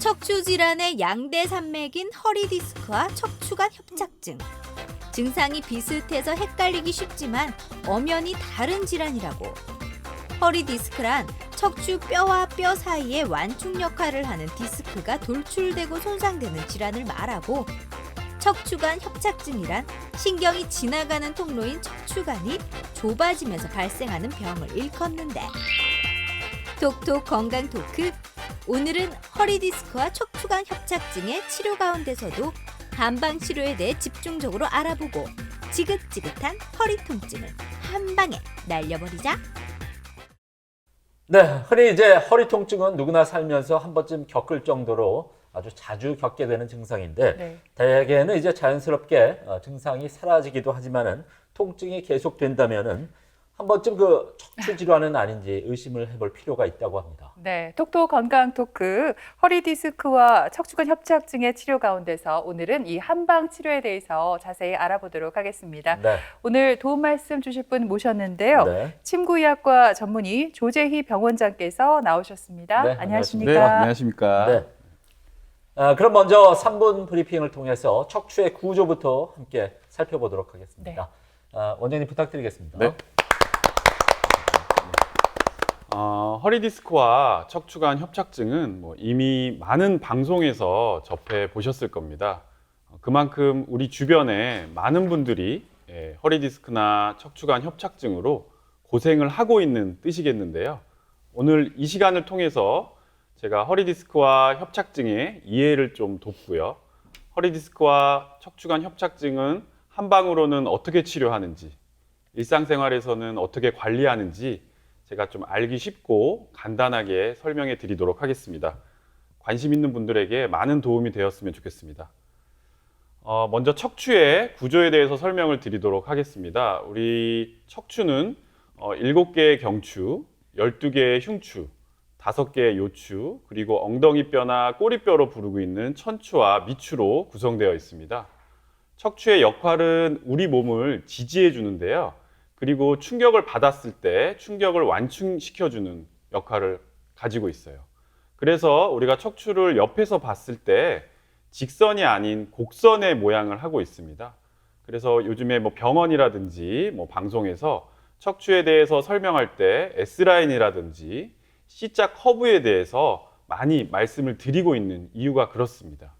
척추 질환의 양대 산맥인 허리 디스크와 척추관 협착증. 증상이 비슷해서 헷갈리기 쉽지만 엄연히 다른 질환이라고. 허리 디스크란 척추 뼈와 뼈 사이에 완충 역할을 하는 디스크가 돌출되고 손상되는 질환을 말하고 척추관 협착증이란 신경이 지나가는 통로인 척추관이 좁아지면서 발생하는 병을 일컫는데 톡톡 건강 토크 오늘은 허리 디스크와 척추관 협착증의 치료 가운데서도 한방 치료에 대해 집중적으로 알아보고 지긋지긋한 허리 통증을 한 방에 날려버리자. 네, 흔히 이제 허리 통증은 누구나 살면서 한 번쯤 겪을 정도로 아주 자주 겪게 되는 증상인데 네. 대개는 이제 자연스럽게 어, 증상이 사라지기도 하지만은 통증이 계속된다면은 한 번쯤 그 척추 질환은 아닌지 의심을 해볼 필요가 있다고 합니다. 네, 톡톡 건강 토크 허리 디스크와 척추관 협착증의 치료 가운데서 오늘은 이 한방 치료에 대해서 자세히 알아보도록 하겠습니다. 네, 오늘 도움 말씀 주실 분 모셨는데요. 네. 침구의학과 전문의 조재희 병원장께서 나오셨습니다. 네, 안녕하십니까? 네, 안녕하십니까. 네. 아, 그럼 먼저 3분 브리핑을 통해서 척추의 구조부터 함께 살펴보도록 하겠습니다. 아, 원장님 부탁드리겠습니다. 네. 어, 허리 디스크와 척추관 협착증은 뭐 이미 많은 방송에서 접해 보셨을 겁니다. 어, 그만큼 우리 주변에 많은 분들이 예, 허리 디스크나 척추관 협착증으로 고생을 하고 있는 뜻이겠는데요. 오늘 이 시간을 통해서 제가 허리 디스크와 협착증의 이해를 좀 돕고요. 허리 디스크와 척추관 협착증은 한 방으로는 어떻게 치료하는지, 일상생활에서는 어떻게 관리하는지 제가 좀 알기 쉽고 간단하게 설명해 드리도록 하겠습니다. 관심 있는 분들에게 많은 도움이 되었으면 좋겠습니다. 어, 먼저 척추의 구조에 대해서 설명을 드리도록 하겠습니다. 우리 척추는 어, 7개의 경추, 12개의 흉추, 5개의 요추, 그리고 엉덩이 뼈나 꼬리뼈로 부르고 있는 천추와 미추로 구성되어 있습니다. 척추의 역할은 우리 몸을 지지해 주는데요. 그리고 충격을 받았을 때 충격을 완충시켜주는 역할을 가지고 있어요. 그래서 우리가 척추를 옆에서 봤을 때 직선이 아닌 곡선의 모양을 하고 있습니다. 그래서 요즘에 뭐 병원이라든지 뭐 방송에서 척추에 대해서 설명할 때 S라인이라든지 C자 커브에 대해서 많이 말씀을 드리고 있는 이유가 그렇습니다.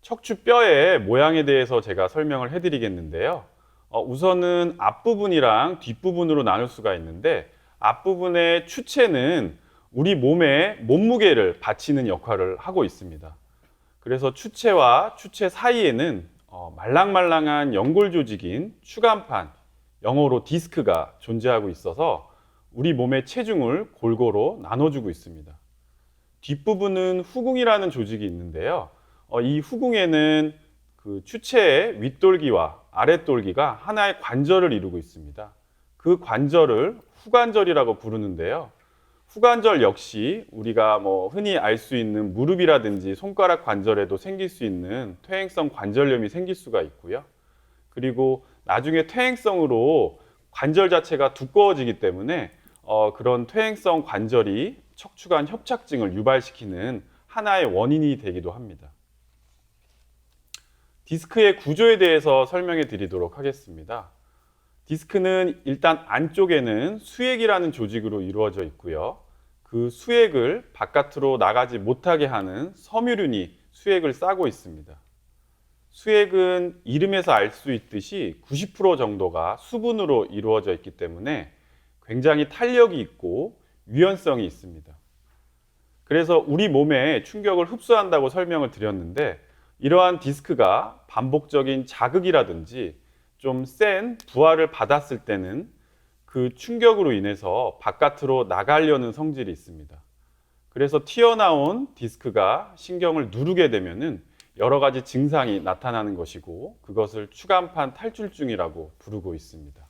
척추뼈의 모양에 대해서 제가 설명을 해드리겠는데요. 어, 우선은 앞부분이랑 뒷부분으로 나눌 수가 있는데 앞부분의 추체는 우리 몸의 몸무게를 받치는 역할을 하고 있습니다. 그래서 추체와 추체 사이에는 어, 말랑말랑한 연골 조직인 추간판, 영어로 디스크가 존재하고 있어서 우리 몸의 체중을 골고루 나눠주고 있습니다. 뒷부분은 후궁이라는 조직이 있는데요. 어, 이 후궁에는 그 추체의 윗돌기와 아랫돌기가 하나의 관절을 이루고 있습니다. 그 관절을 후관절이라고 부르는데요. 후관절 역시 우리가 뭐 흔히 알 수 있는 무릎이라든지 손가락 관절에도 생길 수 있는 퇴행성 관절염이 생길 수가 있고요. 그리고 나중에 퇴행성으로 관절 자체가 두꺼워지기 때문에 어, 그런 퇴행성 관절이 척추관 협착증을 유발시키는 하나의 원인이 되기도 합니다. 디스크의 구조에 대해서 설명해 드리도록 하겠습니다. 디스크는 일단 안쪽에는 수액이라는 조직으로 이루어져 있고요. 그 수액을 바깥으로 나가지 못하게 하는 섬유륜이 수액을 싸고 있습니다. 수액은 이름에서 알 수 있듯이 90% 정도가 수분으로 이루어져 있기 때문에 굉장히 탄력이 있고 유연성이 있습니다. 그래서 우리 몸에 충격을 흡수한다고 설명을 드렸는데 이러한 디스크가 반복적인 자극이라든지 좀 센 부하를 받았을 때는 그 충격으로 인해서 바깥으로 나가려는 성질이 있습니다. 그래서 튀어나온 디스크가 신경을 누르게 되면은 여러 가지 증상이 나타나는 것이고 그것을 추간판 탈출증이라고 부르고 있습니다.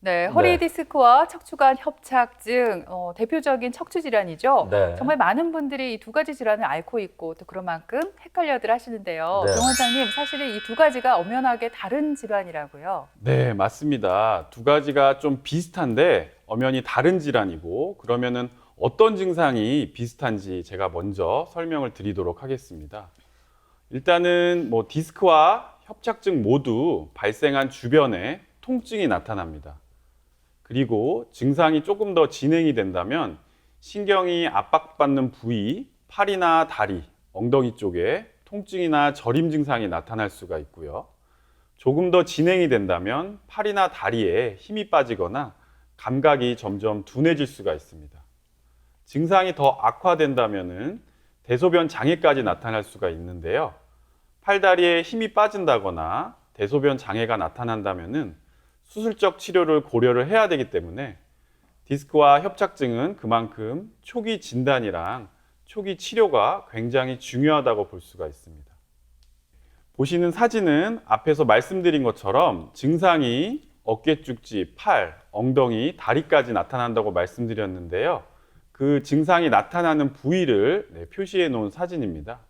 네, 허리 네. 디스크와 척추관 협착증 어, 대표적인 척추 질환이죠. 네. 정말 많은 분들이 이 두 가지 질환을 앓고 있고 또 그런 만큼 헷갈려들 하시는데요. 네. 정 원장님, 사실은 이 두 가지가 엄연하게 다른 질환이라고요. 네, 맞습니다. 두 가지가 좀 비슷한데 엄연히 다른 질환이고 그러면은 어떤 증상이 비슷한지 제가 먼저 설명을 드리도록 하겠습니다. 일단은 뭐 디스크와 협착증 모두 발생한 주변에 통증이 나타납니다. 그리고 증상이 조금 더 진행이 된다면 신경이 압박받는 부위, 팔이나 다리, 엉덩이 쪽에 통증이나 저림 증상이 나타날 수가 있고요. 조금 더 진행이 된다면 팔이나 다리에 힘이 빠지거나 감각이 점점 둔해질 수가 있습니다. 증상이 더 악화된다면은 대소변 장애까지 나타날 수가 있는데요. 팔다리에 힘이 빠진다거나 대소변 장애가 나타난다면은 수술적 치료를 고려를 해야 되기 때문에 디스크와 협착증은 그만큼 초기 진단이랑 초기 치료가 굉장히 중요하다고 볼 수가 있습니다. 보시는 사진은 앞에서 말씀드린 것처럼 증상이 어깨 쪽지, 팔, 엉덩이, 다리까지 나타난다고 말씀드렸는데요. 그 증상이 나타나는 부위를 네, 표시해 놓은 사진입니다.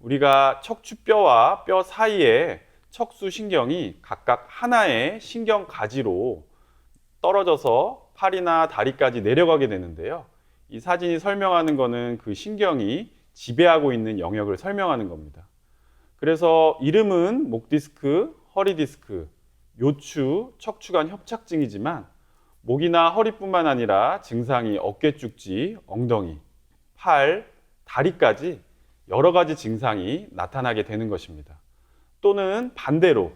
우리가 척추뼈와 뼈 사이에 척수 신경이 각각 하나의 신경 가지로 떨어져서 팔이나 다리까지 내려가게 되는데요. 이 사진이 설명하는 것은 그 신경이 지배하고 있는 영역을 설명하는 겁니다. 그래서 이름은 목 디스크, 허리 디스크, 요추, 척추관 협착증이지만 목이나 허리뿐만 아니라 증상이 어깨 쪽지, 엉덩이, 팔, 다리까지 여러 가지 증상이 나타나게 되는 것입니다. 또는 반대로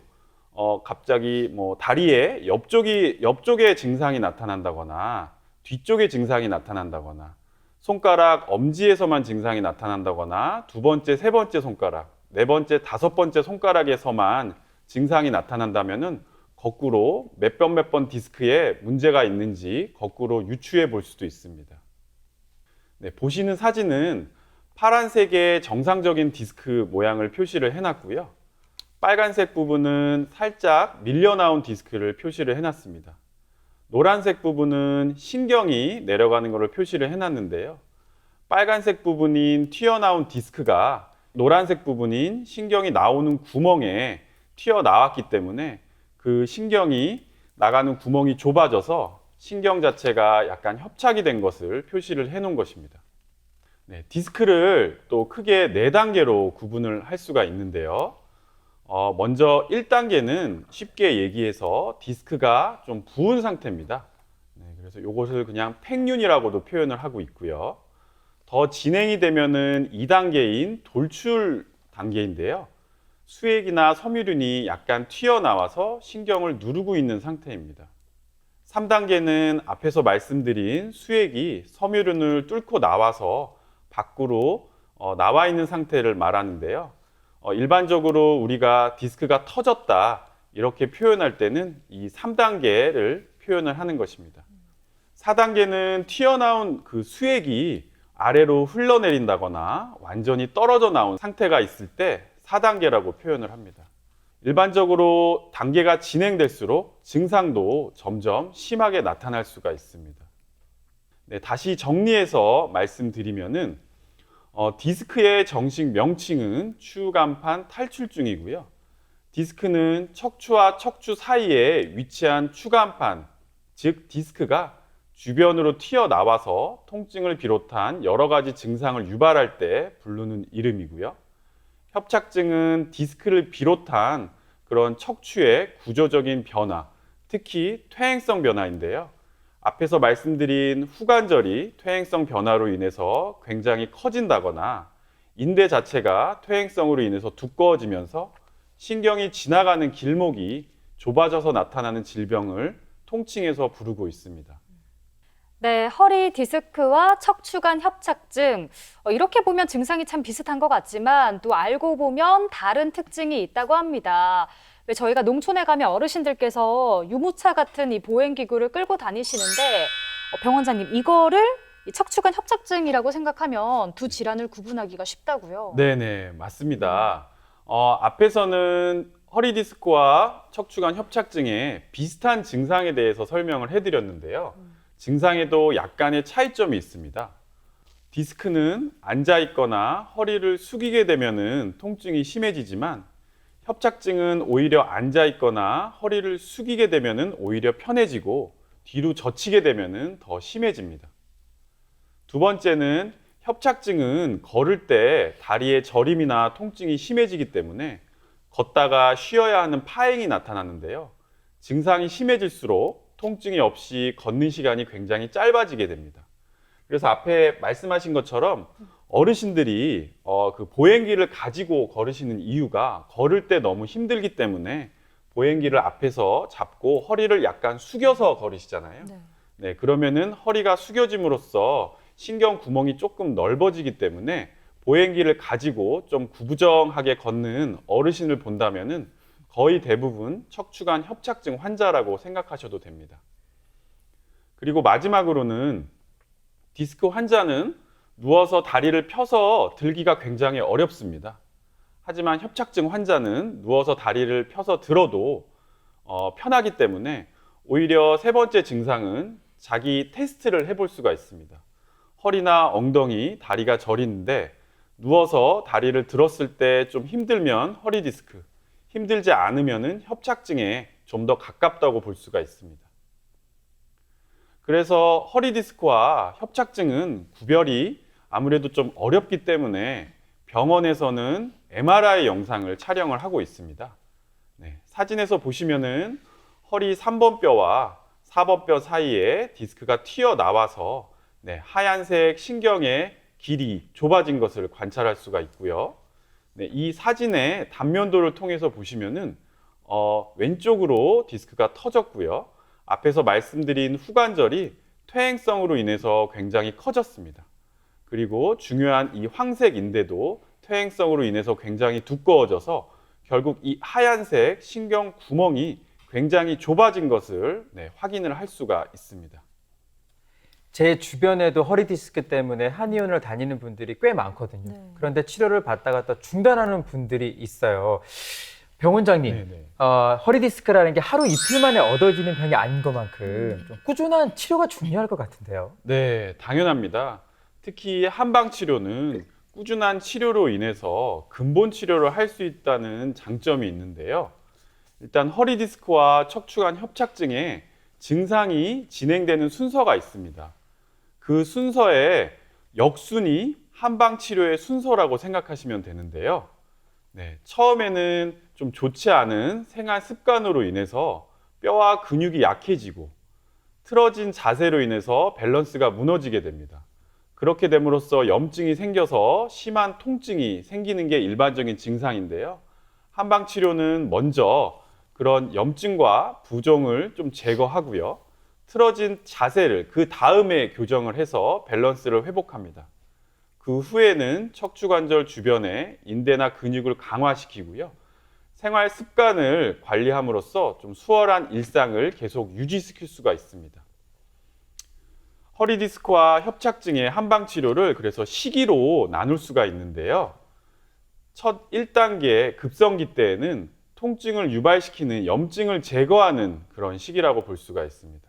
어, 갑자기 뭐 다리에 옆쪽이 옆쪽에 증상이 나타난다거나 뒤쪽에 증상이 나타난다거나 손가락 엄지에서만 증상이 나타난다거나 두 번째, 세 번째 손가락, 네 번째, 다섯 번째 손가락에서만 증상이 나타난다면은 거꾸로 몇 번 몇 번 디스크에 문제가 있는지 거꾸로 유추해 볼 수도 있습니다. 네, 보시는 사진은 파란색의 정상적인 디스크 모양을 표시를 해놨고요. 빨간색 부분은 살짝 밀려나온 디스크를 표시를 해놨습니다. 노란색 부분은 신경이 내려가는 것을 표시를 해놨는데요. 빨간색 부분인 튀어나온 디스크가 노란색 부분인 신경이 나오는 구멍에 튀어나왔기 때문에 그 신경이 나가는 구멍이 좁아져서 신경 자체가 약간 협착이 된 것을 표시를 해 놓은 것입니다. 네, 디스크를 또 크게 네 단계로 구분을 할 수가 있는데요. 어, 먼저 1단계는 쉽게 얘기해서 디스크가 좀 부은 상태입니다. 네, 그래서 이것을 그냥 팽윤이라고도 표현을 하고 있고요. 더 진행이 되면은 2단계인 돌출 단계인데요. 수액이나 섬유륜이 약간 튀어나와서 신경을 누르고 있는 상태입니다. 3단계는 앞에서 말씀드린 수액이 섬유륜을 뚫고 나와서 밖으로 어, 나와 있는 상태를 말하는데요. 어, 일반적으로 우리가 디스크가 터졌다 이렇게 표현할 때는 이 3단계를 표현을 하는 것입니다. 4단계는 튀어나온 그 수액이 아래로 흘러내린다거나 완전히 떨어져 나온 상태가 있을 때 4단계라고 표현을 합니다. 일반적으로 단계가 진행될수록 증상도 점점 심하게 나타날 수가 있습니다. 네, 다시 정리해서 말씀드리면은 어, 디스크의 정식 명칭은 추간판 탈출증이고요. 디스크는 척추와 척추 사이에 위치한 추간판, 즉 디스크가 주변으로 튀어나와서 통증을 비롯한 여러 가지 증상을 유발할 때 부르는 이름이고요. 협착증은 디스크를 비롯한 그런 척추의 구조적인 변화, 특히 퇴행성 변화인데요. 앞에서 말씀드린 후관절이 퇴행성 변화로 인해서 굉장히 커진다거나 인대 자체가 퇴행성으로 인해서 두꺼워지면서 신경이 지나가는 길목이 좁아져서 나타나는 질병을 통칭해서 부르고 있습니다. 네, 허리 디스크와 척추관 협착증. 어, 이렇게 보면 증상이 참 비슷한 것 같지만 또 알고 보면 다른 특징이 있다고 합니다. 왜 저희가 농촌에 가면 어르신들께서 유모차 같은 이 보행 기구를 끌고 다니시는데 어, 병원장님 이거를 이 척추관 협착증이라고 생각하면 두 질환을 구분하기가 쉽다고요. 네네, 맞습니다. 어, 앞에서는 허리 디스크와 척추관 협착증의 비슷한 증상에 대해서 설명을 해드렸는데요. 증상에도 약간의 차이점이 있습니다. 디스크는 앉아 있거나 허리를 숙이게 되면은 통증이 심해지지만 협착증은 오히려 앉아 있거나 허리를 숙이게 되면은 오히려 편해지고 뒤로 젖히게 되면은 더 심해집니다. 두 번째는 협착증은 걸을 때 다리의 저림이나 통증이 심해지기 때문에 걷다가 쉬어야 하는 파행이 나타나는데요. 증상이 심해질수록 통증이 없이 걷는 시간이 굉장히 짧아지게 됩니다. 그래서 앞에 말씀하신 것처럼 어르신들이 어, 그 보행기를 가지고 걸으시는 이유가 걸을 때 너무 힘들기 때문에 보행기를 앞에서 잡고 허리를 약간 숙여서 걸으시잖아요. 네. 네, 그러면은 허리가 숙여짐으로써 신경 구멍이 조금 넓어지기 때문에 보행기를 가지고 좀 구부정하게 걷는 어르신을 본다면은 거의 대부분 척추관 협착증 환자라고 생각하셔도 됩니다. 그리고 마지막으로는 디스크 환자는 누워서 다리를 펴서 들기가 굉장히 어렵습니다. 하지만 협착증 환자는 누워서 다리를 펴서 들어도 어, 편하기 때문에 오히려 세 번째 증상은 자기 테스트를 해볼 수가 있습니다. 허리나 엉덩이, 다리가 저리는데 누워서 다리를 들었을 때 좀 힘들면 허리 디스크, 힘들지 않으면은 협착증에 좀 더 가깝다고 볼 수가 있습니다. 그래서 허리 디스크와 협착증은 구별이 아무래도 좀 어렵기 때문에 병원에서는 MRI 영상을 촬영을 하고 있습니다. 네, 사진에서 보시면은 허리 3번 뼈와 4번 뼈 사이에 디스크가 튀어나와서 네, 하얀색 신경의 길이 좁아진 것을 관찰할 수가 있고요. 네, 이 사진의 단면도를 통해서 보시면은 어, 왼쪽으로 디스크가 터졌고요. 앞에서 말씀드린 후관절이 퇴행성으로 인해서 굉장히 커졌습니다. 그리고 중요한 이 황색 인대도 퇴행성으로 인해서 굉장히 두꺼워져서 결국 이 하얀색 신경 구멍이 굉장히 좁아진 것을 네, 확인을 할 수가 있습니다. 제 주변에도 허리 디스크 때문에 한의원을 다니는 분들이 꽤 많거든요. 네. 그런데 치료를 받다가 또 중단하는 분들이 있어요. 병원장님, 네네. 어, 허리 디스크라는 게 하루 이틀 만에 얻어지는 병이 아닌 것만큼 좀 꾸준한 치료가 중요할 것 같은데요. 네, 당연합니다. 특히 한방 치료는 꾸준한 치료로 인해서 근본 치료를 할 수 있다는 장점이 있는데요. 일단 허리 디스크와 척추관 협착증에 증상이 진행되는 순서가 있습니다. 그 순서에 역순이 한방 치료의 순서라고 생각하시면 되는데요. 네, 처음에는 좀 좋지 않은 생활 습관으로 인해서 뼈와 근육이 약해지고 틀어진 자세로 인해서 밸런스가 무너지게 됩니다. 그렇게 됨으로써 염증이 생겨서 심한 통증이 생기는 게 일반적인 증상인데요. 한방 치료는 먼저 그런 염증과 부종을 좀 제거하고요. 틀어진 자세를 그 다음에 교정을 해서 밸런스를 회복합니다. 그 후에는 척추관절 주변에 인대나 근육을 강화시키고요. 생활 습관을 관리함으로써 좀 수월한 일상을 계속 유지시킬 수가 있습니다. 허리 디스크와 협착증의 한방 치료를 그래서 시기로 나눌 수가 있는데요. 첫 1단계 급성기 때에는 통증을 유발시키는 염증을 제거하는 그런 시기라고 볼 수가 있습니다.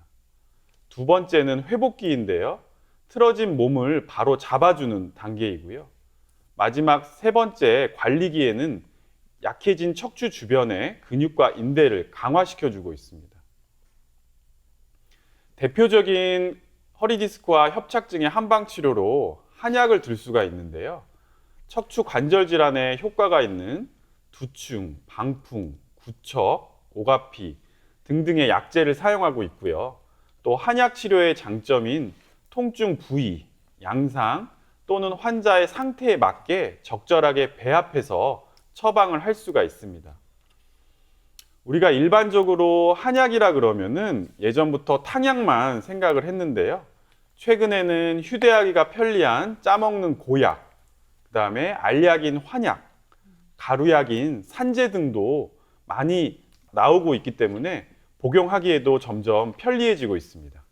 두 번째는 회복기인데요. 틀어진 몸을 바로 잡아주는 단계이고요. 마지막 세 번째 관리기에는 약해진 척추 주변의 근육과 인대를 강화시켜주고 있습니다. 대표적인 허리 디스크와 협착증의 한방 치료로 한약을 들 수가 있는데요. 척추 관절 질환에 효과가 있는 두충, 방풍, 구척, 오가피 등등의 약재를 사용하고 있고요. 또 한약 치료의 장점인 통증 부위, 양상 또는 환자의 상태에 맞게 적절하게 배합해서 처방을 할 수가 있습니다. 우리가 일반적으로 한약이라 그러면은 예전부터 탕약만 생각을 했는데요. 최근에는 휴대하기가 편리한 짜먹는 고약, 그 다음에 알약인 환약, 가루약인 산재 등도 많이 나오고 있기 때문에 복용하기에도 점점 편리해지고 있습니다.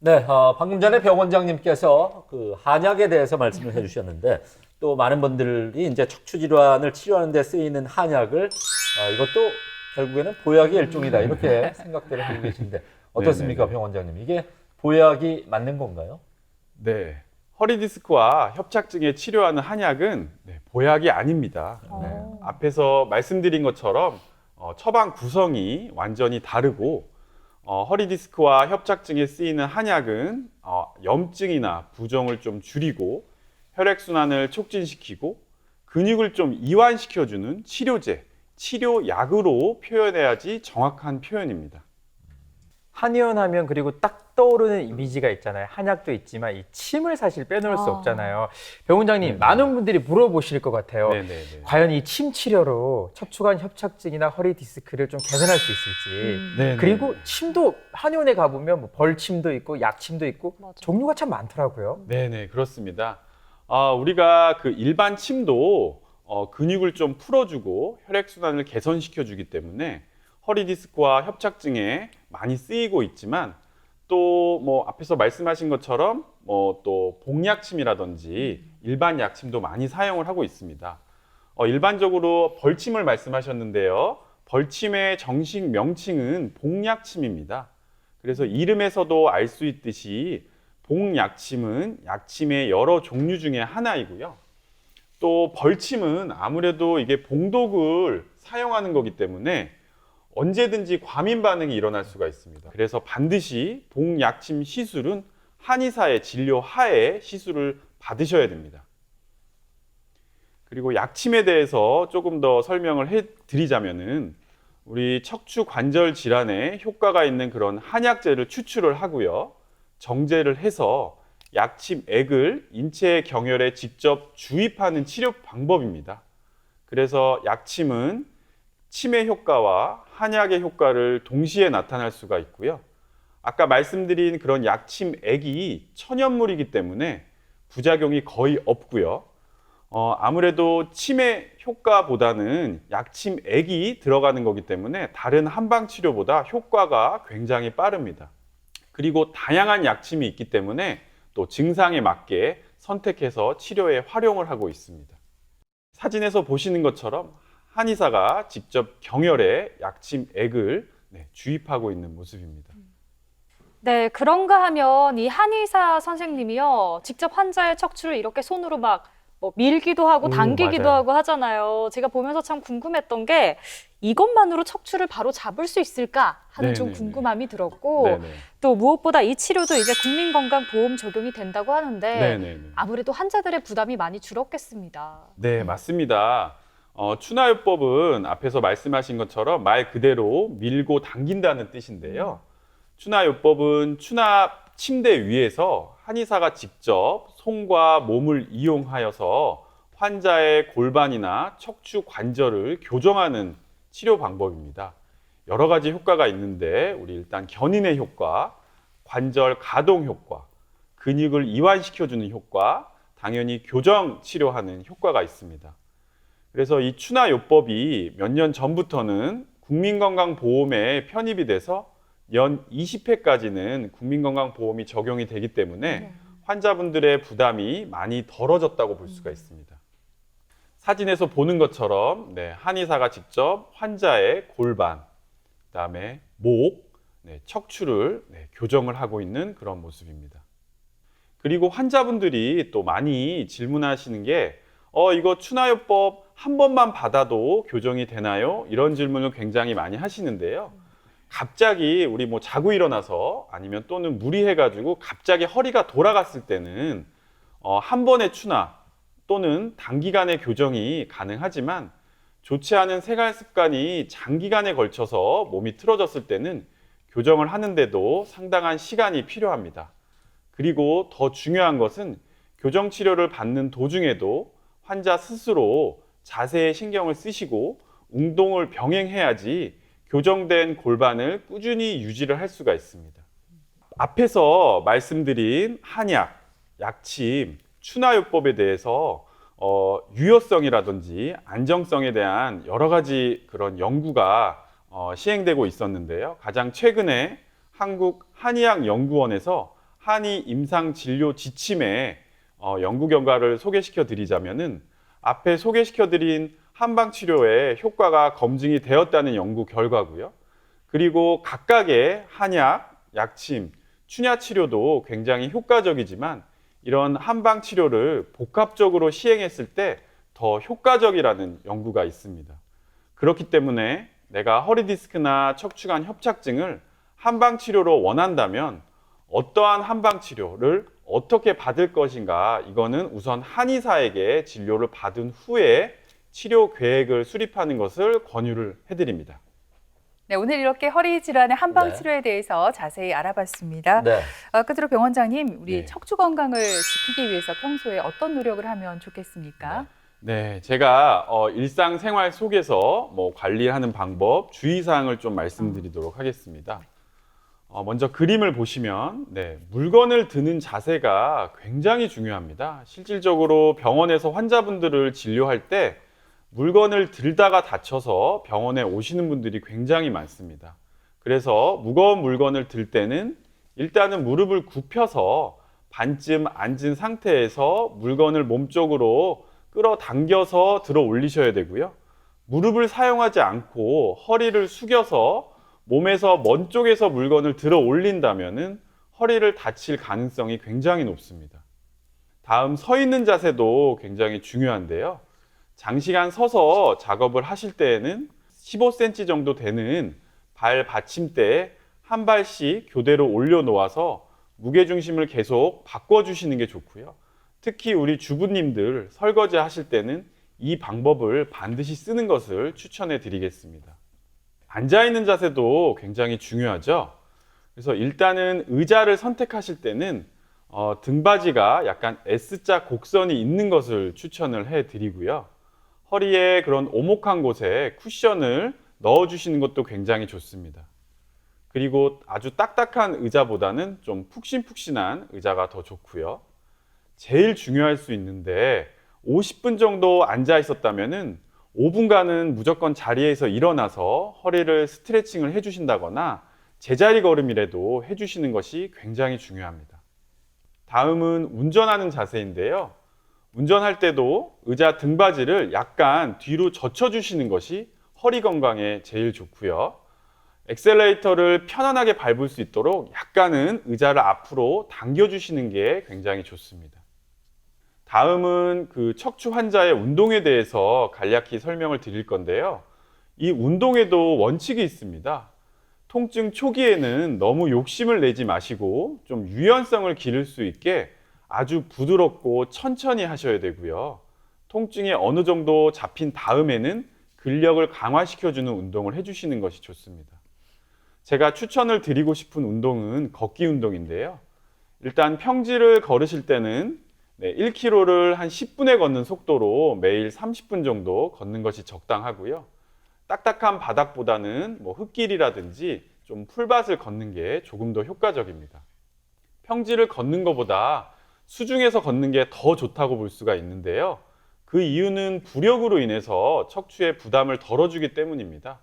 네, 어, 방금 전에 병원장님께서 그 한약에 대해서 말씀을 해주셨는데 또 많은 분들이 이제 척추 질환을 치료하는 데 쓰이는 한약을 어, 이것도 결국에는 보약의 일종이다 이렇게 생각들을 하고 계신데 어떻습니까. 병 원장님? 이게 보약이 맞는 건가요? 네. 허리 디스크와 협착증에 치료하는 한약은 네, 보약이 아닙니다. 어. 앞에서 말씀드린 것처럼 어, 처방 구성이 완전히 다르고 어, 허리 디스크와 협착증에 쓰이는 한약은 어, 염증이나 부종을 좀 줄이고 혈액 순환을 촉진시키고 근육을 좀 이완시켜주는 치료제, 치료약으로 표현해야지 정확한 표현입니다. 한의원 하면 그리고 딱 떠오르는 이미지가 있잖아요. 한약도 있지만 이 침을 사실 빼놓을 수 아. 없잖아요. 병 원장님, 네. 많은 분들이 물어보실 것 같아요. 네네네. 과연 이 침 치료로 척추관 협착증이나 허리 디스크를 좀 개선할 수 있을지. 음. 네네. 그리고 침도 한의원에 가보면 뭐 벌침도 있고 약침도 있고 맞아. 종류가 참 많더라고요. 네네 그렇습니다. 아, 우리가 그 일반 침도 어, 근육을 좀 풀어주고 혈액 순환을 개선시켜주기 때문에 허리 디스크와 협착증에 많이 쓰이고 있지만 또 뭐 앞에서 말씀하신 것처럼 뭐 또 복약침이라든지 일반 약침도 많이 사용을 하고 있습니다. 어, 일반적으로 벌침을 말씀하셨는데요. 벌침의 정식 명칭은 복약침입니다. 그래서 이름에서도 알 수 있듯이 복약침은 약침의 여러 종류 중에 하나이고요. 또 벌침은 아무래도 이게 봉독을 사용하는 거기 때문에 언제든지 과민 반응이 일어날 수가 있습니다. 그래서 반드시 복약침 시술은 한의사의 진료 하에 시술을 받으셔야 됩니다. 그리고 약침에 대해서 조금 더 설명을 해 드리자면은 우리 척추 관절 질환에 효과가 있는 그런 한약재를 추출을 하고요. 정제를 해서 약침액을 인체 경혈에 직접 주입하는 치료 방법입니다. 그래서 약침은 치매 효과와 한약의 효과를 동시에 나타날 수가 있고요. 아까 말씀드린 그런 약침액이 천연물이기 때문에 부작용이 거의 없고요. 어, 아무래도 치매 효과보다는 약침액이 들어가는 거기 때문에 다른 한방 치료보다 효과가 굉장히 빠릅니다. 그리고 다양한 약침이 있기 때문에 또 증상에 맞게 선택해서 치료에 활용을 하고 있습니다. 사진에서 보시는 것처럼 한의사가 직접 경혈에 약침액을 네, 주입하고 있는 모습입니다. 네, 그런가 하면 이 한의사 선생님이요. 직접 환자의 척추를 이렇게 손으로 막 뭐 밀기도 하고 오, 당기기도 맞아요. 하고 하잖아요. 제가 보면서 참 궁금했던 게 이것만으로 척추를 바로 잡을 수 있을까 하는 좀 네네네. 궁금함이 들었고 네네. 또 무엇보다 이 치료도 이제 국민건강보험 적용이 된다고 하는데 네네네. 아무래도 환자들의 부담이 많이 줄었겠습니다. 네, 맞습니다. 어, 추나요법은 앞에서 말씀하신 것처럼 말 그대로 밀고 당긴다는 뜻인데요. 추나요법은 추나 침대 위에서 한의사가 직접 손과 몸을 이용하여서 환자의 골반이나 척추 관절을 교정하는 치료 방법입니다. 여러 가지 효과가 있는데 우리 일단 견인의 효과, 관절 가동 효과, 근육을 이완시켜주는 효과, 당연히 교정 치료하는 효과가 있습니다. 그래서 이 추나 요법이 몇 년 전부터는 국민건강보험에 편입이 돼서 연 20회까지는 국민건강보험이 적용이 되기 때문에 환자분들의 부담이 많이 덜어졌다고 볼 수가 있습니다. 사진에서 보는 것처럼 네, 한의사가 직접 환자의 골반, 그다음에 목, 네, 척추를 네, 교정을 하고 있는 그런 모습입니다. 그리고 환자분들이 또 많이 질문하시는 게 어, 이거 추나요법 한 번만 받아도 교정이 되나요? 이런 질문을 굉장히 많이 하시는데요. 갑자기 우리 뭐 자고 일어나서 아니면 또는 무리해가지고 갑자기 허리가 돌아갔을 때는 어, 한 번의 추나 또는 단기간의 교정이 가능하지만 좋지 않은 생활 습관이 장기간에 걸쳐서 몸이 틀어졌을 때는 교정을 하는데도 상당한 시간이 필요합니다. 그리고 더 중요한 것은 교정 치료를 받는 도중에도 환자 스스로 자세에 신경을 쓰시고 운동을 병행해야지 교정된 골반을 꾸준히 유지를 할 수가 있습니다. 앞에서 말씀드린 한약, 약침, 추나요법에 대해서 어, 유효성이라든지 안정성에 대한 여러 가지 그런 연구가 어, 시행되고 있었는데요. 가장 최근에 한국 한의학 연구원에서 한의 임상 진료 지침에 어, 연구 결과를 소개시켜 드리자면은 앞에 소개시켜 드린 한방 치료의 효과가 검증이 되었다는 연구 결과고요. 그리고 각각의 한약, 약침, 춘야 치료도 굉장히 효과적이지만 이런 한방 치료를 복합적으로 시행했을 때 더 효과적이라는 연구가 있습니다. 그렇기 때문에 내가 허리 디스크나 척추관 협착증을 한방 치료로 원한다면 어떠한 한방 치료를 어떻게 받을 것인가 이거는 우선 한의사에게 진료를 받은 후에 치료 계획을 수립하는 것을 권유를 해드립니다. 네, 오늘 이렇게 허리 질환의 한방 네. 치료에 대해서 자세히 알아봤습니다. 네. 아, 끝으로 병원장님, 우리 네. 척추 건강을 지키기 위해서 평소에 어떤 노력을 하면 좋겠습니까? 네, 제가 어, 일상생활 속에서 뭐 관리하는 방법, 주의사항을 좀 말씀드리도록 하겠습니다. 어, 먼저 그림을 보시면 네, 물건을 드는 자세가 굉장히 중요합니다. 실질적으로 병원에서 환자분들을 진료할 때 물건을 들다가 다쳐서 병원에 오시는 분들이 굉장히 많습니다. 그래서 무거운 물건을 들 때는 일단은 무릎을 굽혀서 반쯤 앉은 상태에서 물건을 몸쪽으로 끌어당겨서 들어 올리셔야 되고요. 무릎을 사용하지 않고 허리를 숙여서 몸에서 먼 쪽에서 물건을 들어 올린다면은 허리를 다칠 가능성이 굉장히 높습니다. 다음 서 있는 자세도 굉장히 중요한데요. 장시간 서서 작업을 하실 때에는 15cm 정도 되는 발 받침대에 한 발씩 교대로 올려 놓아서 무게 중심을 계속 바꿔 주시는 게 좋고요. 특히 우리 주부님들 설거지 하실 때는 이 방법을 반드시 쓰는 것을 추천해 드리겠습니다. 앉아 있는 자세도 굉장히 중요하죠. 그래서 일단은 의자를 선택하실 때는 어, 등받이가 약간 S자 곡선이 있는 것을 추천을 해 드리고요. 허리에 그런 오목한 곳에 쿠션을 넣어 주시는 것도 굉장히 좋습니다. 그리고 아주 딱딱한 의자보다는 좀 푹신푹신한 의자가 더 좋고요. 제일 중요할 수 있는데 50분 정도 앉아 있었다면은 5분간은 무조건 자리에서 일어나서 허리를 스트레칭을 해 주신다거나 제자리 걸음이라도 해 주시는 것이 굉장히 중요합니다. 다음은 운전하는 자세인데요. 운전할 때도 의자 등받이를 약간 뒤로 젖혀 주시는 것이 허리 건강에 제일 좋고요. 엑셀레이터를 편안하게 밟을 수 있도록 약간은 의자를 앞으로 당겨 주시는 게 굉장히 좋습니다. 다음은 그 척추 환자의 운동에 대해서 간략히 설명을 드릴 건데요. 이 운동에도 원칙이 있습니다. 통증 초기에는 너무 욕심을 내지 마시고 좀 유연성을 기를 수 있게 아주 부드럽고 천천히 하셔야 되고요. 통증이 어느 정도 잡힌 다음에는 근력을 강화시켜주는 운동을 해주시는 것이 좋습니다. 제가 추천을 드리고 싶은 운동은 걷기 운동인데요. 일단 평지를 걸으실 때는 네, 1km를 한 10분에 걷는 속도로 매일 30분 정도 걷는 것이 적당하고요. 딱딱한 바닥보다는 뭐 흙길이라든지 좀 풀밭을 걷는 게 조금 더 효과적입니다. 평지를 걷는 것보다 수중에서 걷는 게 더 좋다고 볼 수가 있는데요. 그 이유는 부력으로 인해서 척추에 부담을 덜어주기 때문입니다.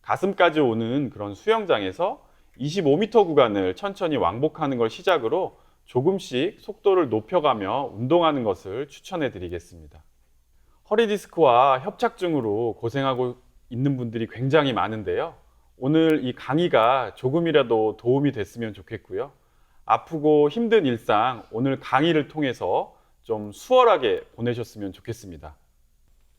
가슴까지 오는 그런 수영장에서 25m 구간을 천천히 왕복하는 걸 시작으로 조금씩 속도를 높여가며 운동하는 것을 추천해 드리겠습니다. 허리 디스크와 협착증으로 고생하고 있는 분들이 굉장히 많은데요. 오늘 이 강의가 조금이라도 도움이 됐으면 좋겠고요. 아프고 힘든 일상 오늘 강의를 통해서 좀 수월하게 보내셨으면 좋겠습니다.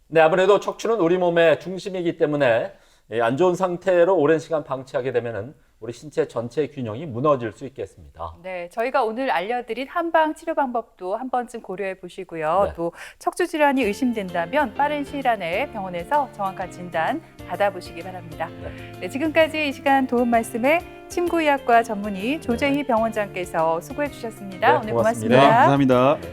네, 아무래도 척추는 우리 몸의 중심이기 때문에 예, 안 좋은 상태로 오랜 시간 방치하게 되면은 우리 신체 전체 균형이 무너질 수 있겠습니다. 네, 저희가 오늘 알려드린 한방 치료 방법도 한 번쯤 고려해 보시고요. 네. 또 척추 질환이 의심된다면 빠른 시일 안에 병원에서 정확한 진단 받아보시기 바랍니다. 네. 네, 지금까지 이 시간 도움 말씀에 침구의학과 전문의 조재희 병원장께서 수고해 주셨습니다. 네, 오늘 고맙습니다. 고맙습니다. 감사합니다. 네.